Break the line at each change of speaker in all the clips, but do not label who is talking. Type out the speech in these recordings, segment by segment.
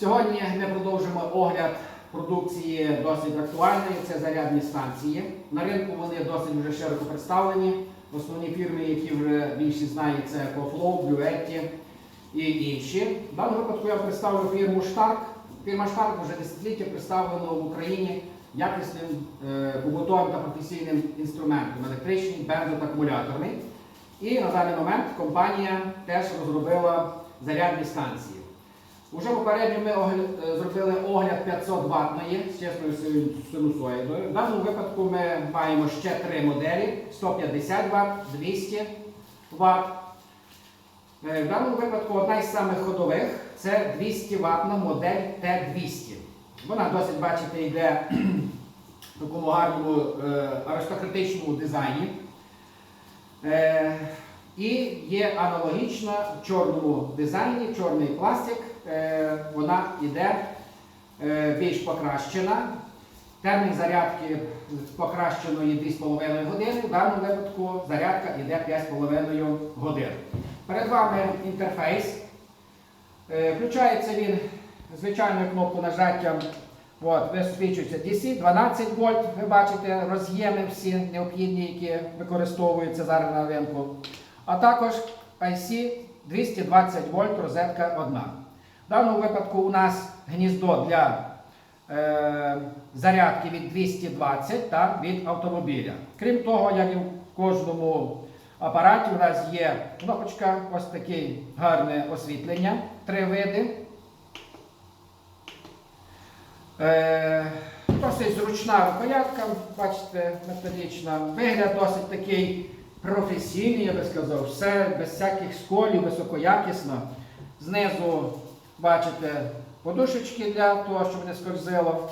Сьогодні ми продовжимо огляд продукції досить актуальної. Це зарядні станції. На ринку вони досить вже широко представлені. Основні фірми, які вже більшість знають, це EcoFlow, Bluetti і інші. В даному випадку я представлю фірму Stark. Фірма Stark вже десятиліття представлена в Україні якісним е, побутовим та професійним інструментом електричний, бензо та акумуляторний. І на даний момент компанія теж розробила зарядні станції. Уже попередньо ми огля- е, зробили огляд 500 ваттної з чесною синусоїдою. В даному випадку ми маємо ще три моделі: 150 Вт, 200 Вт. Е, В даному випадку одна із самих ходових це 200 ваттна модель Т200. Вона досить, бачите, йде в такому гарному е, аристократичному дизайні. І є аналогічна в чорному дизайні, чорний пластик. Е, вона йде е, більш покращена. Термін зарядки покращеної 2,5 години. В даному випадку зарядка йде 5,5 годин. Перед вами інтерфейс. Е, Включається він звичайною кнопкою нажаттям. От, висвічується DC 12 вольт. Ви бачите роз'єми всі необхідні, які використовуються зараз на ринку. А також IC 220 вольт, розетка одна. В даному випадку у нас гніздо для е, зарядки від 220 та від автомобіля. Крім того, як і в кожному апараті, у нас є кнопочка, ось таке гарне освітлення, три види. Е, Досить зручна рукоятка, бачите, металічна. Вигляд досить такий професійний, я би сказав, все без всяких сколів, високоякісно. Знизу бачите подушечки для того, щоб не скользило.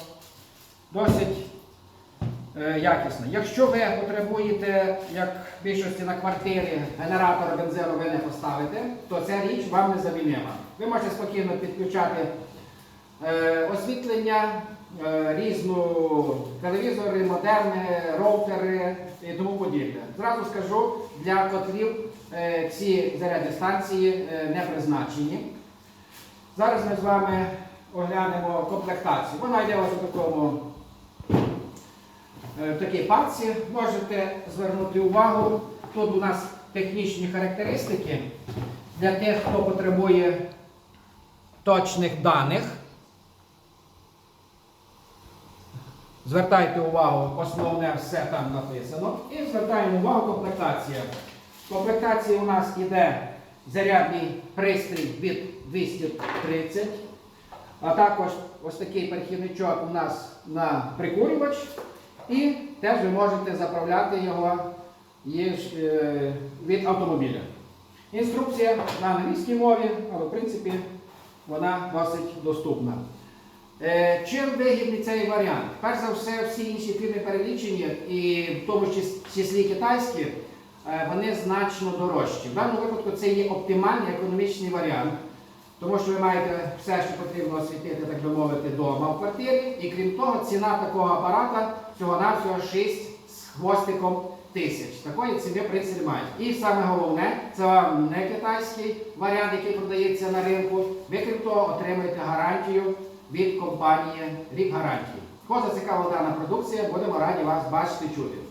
Досить е, якісно. Якщо ви потребуєте, як в більшості на квартирі, генератор бензину ви не поставите, то ця річ вам не замінима. Ви можете спокійно підключати Е, освітлення, різну телевізори, модерни, роутери і тому подібне. Зразу скажу, для котлів е, ці зарядні станції е, не призначені. Зараз ми з вами оглянемо комплектацію. Вона йде ось у такому е, в такій папці. Можете звернути увагу. Тут у нас технічні характеристики для тих, хто потребує точних даних. Звертайте увагу, основне все там написано. І звертаємо увагу комплектація. В комплектації у нас іде зарядний пристрій від 230, а також ось такий перехідничок у нас на прикурювач. І теж ви можете заправляти його е, від автомобіля. Інструкція на англійській мові, але в принципі вона досить доступна. Е, Чим вигідний цей варіант? Перш за все, всі інші фірми перелічені, і в тому числі китайські, е, вони значно дорожчі. В даному випадку це є оптимальний економічний варіант, тому що ви маєте все, що потрібно освітити, так би мовити, вдома в квартирі. І крім того, ціна такого апарата всього-навсього 6 з хвостиком тисяч. Такої ціни в принципі мають. І саме головне, це не китайський варіант, який продається на ринку. Ви крім того отримаєте гарантію від компанії рік гарантії. Кого зацікавила дана продукція, будемо раді вас бачити чути.